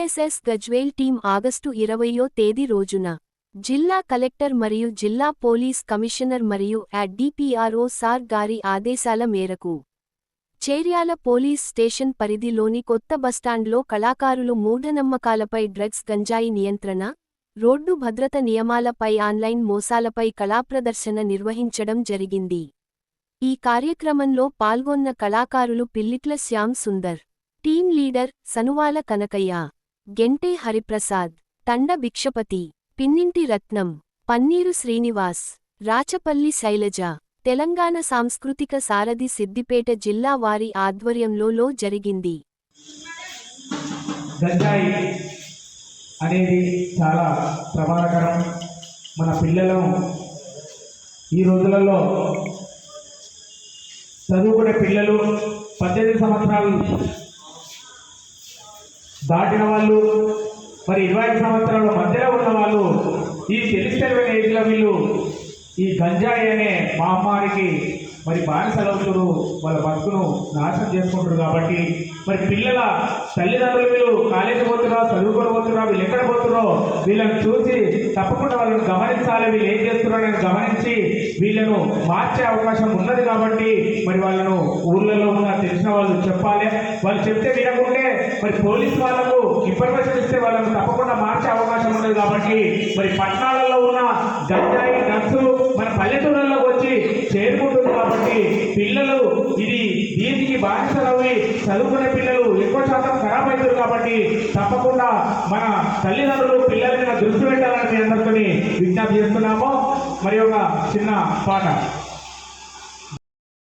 TSS Gajwel team August ఇరవయో తేదీ రోజున జిల్లా కలెక్టర్ మరియు జిల్లా పోలీస్ కమిషనర్ మరియు యాడ్ డిపిఆర్ఓ సార్ గారి ఆదేశాల మేరకు చేర్యాల పోలీస్ స్టేషన్ పరిధిలోని కొత్త బస్టాండ్లో కళాకారులు మూఢనమ్మకాలపై డ్రగ్స్ గంజాయి నియంత్రణ రోడ్డు భద్రత నియమాలపై ఆన్లైన్ మోసాలపై కళాప్రదర్శన నిర్వహించడం జరిగింది. ఈ కార్యక్రమంలో పాల్గొన్న కళాకారులు పిల్లిట్ల శ్యామ్ సుందర్ టీం లీడర్ సనువాల కనకయ్య గెంటే హరిప్రసాద్ తండ భిక్షపతి పిన్నింటి రత్నం పన్నీరు శ్రీనివాస్ రాచపల్లి శైలజ తెలంగాణ సాంస్కృతిక సారథి సిద్దిపేట జిల్లా వారి ఆధ్వర్యంలో లో జరిగింది. గంజాయి అనేది చాలా ప్రమాదకరం. మన పిల్లలను ఈ రోజులలో చదువుకునే పిల్లలు పద్దెనిమిది సంవత్సరాలు దాటిన వాళ్ళు మరి ఇరవై ఐదు సంవత్సరాల మధ్యలో ఉన్న వాళ్ళు ఈ తెలిసిన ఏజ్లో వీళ్ళు ఈ గంజాయి అనే మహమ్మారికి మరి బానిసలవుతున్నారు వాళ్ళ బతుకును నాశనం చేసుకుంటారు కాబట్టి మరి పిల్లల తల్లిదండ్రులు వీళ్ళు కాలేజీ పోతున్నారో చదువుకొని పోతున్నారో వీళ్ళు ఎక్కడ పోతున్నారో వీళ్ళని చూసి తప్పకుండా వాళ్ళని గమనించాలి. వీళ్ళు ఏం చేస్తున్నారో అని గమనించి వీళ్ళను మార్చే అవకాశం ఉన్నది కాబట్టి మరి వాళ్ళను ఊళ్ళలో ఉన్న తెలిసిన వాళ్ళు చెప్పాలి. వాళ్ళు చెప్తే వినకుంటే మరి పోలీస్ వాళ్ళకు ఇన్ఫర్మేషన్ ఇస్తే వాళ్ళను తప్పకుండా మార్చే అవకాశం ఉన్నది కాబట్టి మరి పట్టణాలలో ఉన్న గంజాయి డ్రగ్స్ మన పల్లెటూళ్ళలోకి వచ్చి చేరుకుంటుంది కాబట్టి పిల్లలు ఇది దీనికి బాధ్యతలవి చదువుకునే పిల్లలు ఎక్కువ శాతం ఖరాబ్ అవుతారు కాబట్టి తప్పకుండా మన తల్లిదండ్రులు పిల్లల మీద దృష్టి పెట్టాలని అందరితో విజ్ఞప్తి చేస్తున్నాము. మరి ఒక చిన్న పాట.